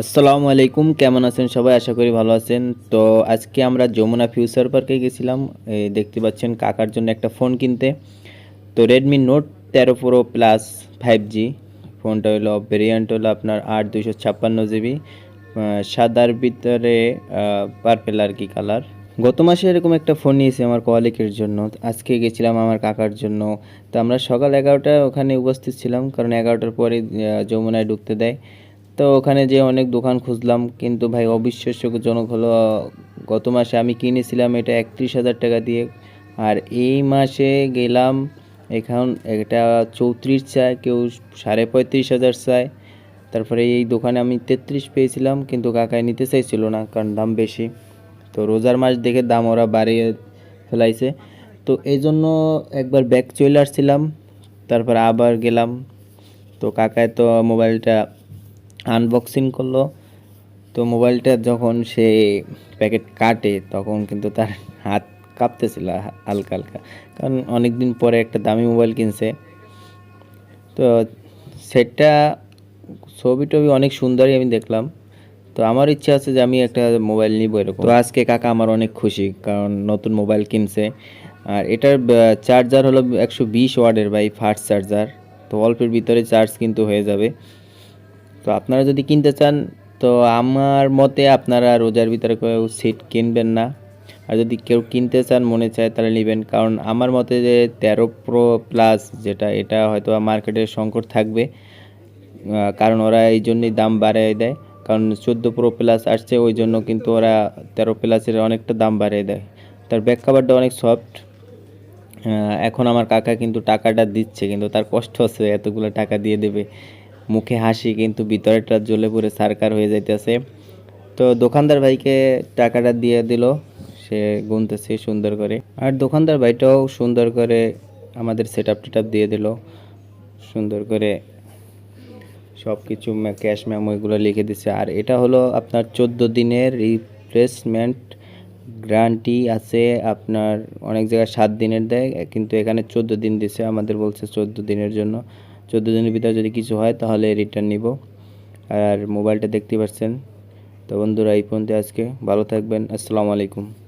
আসসালামু আলাইকুম, কেমন আছেন সবাই? আশা করি ভালো আছেন। তো আজকে আমরা যমুনা ফিউচার পার্কে গেছিলাম। দেখতে পাচ্ছেন কাকার জন্য একটা ফোন কিনতে। তো রেডমি নোট তেরো প্রো প্লাস ফাইভ জি ফোনটা হলো ভেরিয়েন্ট হলো আপনার আট দুশো ছাপ্পান্ন জিবি সাদার ভিতরে পার্পেল আর কি কালার গত মাসে এরকম একটা ফোন নিয়েছি আমার কোয়ালিকের জন্য। আজকে গেছিলাম আমার কাকার জন্য। তো আমরা সকাল এগারোটায় ওখানে উপস্থিত ছিলাম, কারণ এগারোটার পরে যমুনায় ঢুকতে দেয়। তো ওখানে যে অনেক দোকান খুঁজলাম, কিন্তু ভাই অবিশ্বাস্যজনক হলো, গত মাসে আমি কিনেছিলাম এটা একত্রিশ হাজার টাকা দিয়ে। আর এই মাসে গেলাম, এখন এটা চৌত্রিশ চায়, কেউ সাড়ে পঁয়ত্রিশ হাজার চায়। তারপরে এই দোকানে আমি তেত্রিশ পেয়েছিলাম, কিন্তু কাকায় নিতে চাইছিল না, কারণ দাম বেশি। তো রোজার মাস দেখে দাম ওরা বাড়িয়ে ফেলাইছে। তো এই জন্য একবার ব্যাগ চলে আসছিলাম, তারপর আবার গেলাম। তো কাকায় তো মোবাইলটা আনবক্সিং করল। তো মোবাইলটা যখন সে প্যাকেট কাটে, তখন কিন্তু তার হাত কাঁপতেছিল হালকা হালকা। কারণ অনেক দিন পরে একটা দামি মোবাইল কিনছে। তো সেটটা ছবি টবি অনেক সুন্দরই আমি দেখলাম। তো আমার ইচ্ছা আছে যে আমি একটা মোবাইল নিব এরকম। তো আজকে কাকা আমার অনেক খুশি, কারণ নতুন মোবাইল কিনছে। আর এটার চার্জার হলো একশো বিশ ওয়ার্ডের বাই ফাস্ট চার্জার তো অল্পের ভিতরে চার্জ কিন্তু হয়ে যাবে। তো আপনারা যদি কিনতে চান, তো আমার মতে আপনারা রোজার ভিতরে কেউ সিট কিনবেন না। আর যদি কেউ কিনতে চান, মনে চায় তাহলে নেবেন। কারণ আমার মতে যে তেরো প্রো প্লাস যেটা, এটা হয়তো মার্কেটের সংকট থাকবে। কারণ ওরা এই জন্যই দাম বাড়িয়ে দেয়। কারণ চোদ্দ প্রো প্লাস আসছে, ওই জন্য কিন্তু ওরা তেরো প্লাসের অনেকটা দাম বাড়িয়ে দেয়। তার ব্যাক কাভারটা অনেক সফট এখন আমার কাকা কিন্তু টাকাটা দিচ্ছে, কিন্তু তার কষ্ট হচ্ছে এতগুলো টাকা দিয়ে দেবে। মুখে হাসি, কিন্তু ভিতরেটা জ্বলে পড়ে সারকার হয়ে যাইতেছে। তো দোকানদার ভাইকে টাকাটা দিয়ে দিল, সে গুনতেছে সুন্দর করে। আর দোকানদার ভাইটাও সুন্দর করে আমাদের সেট আপ টেট দিয়ে দিল। সুন্দর করে সব কিছু ক্যাশ ম্যামো এগুলো লিখে দিচ্ছে আর এটা হলো আপনার চোদ্দ দিনের রিপ্লেসমেন্ট গ্যারান্টি আছে আপনার, অনেক জায়গায় সাত দিনের দেয়, কিন্তু এখানে চোদ্দ দিন দিছে, আমাদের বলছে চোদ্দ দিনের জন্য। চোদ্দ দিনের ভিতরে যদি কিছু হয়, তাহলে রিটার্ন নিব। আর মোবাইলটা দেখতে পাচ্ছেন। তো বন্ধুরা, এই পর্যন্ত আজকে। ভালো থাকবেন। আসসালামু আলাইকুম।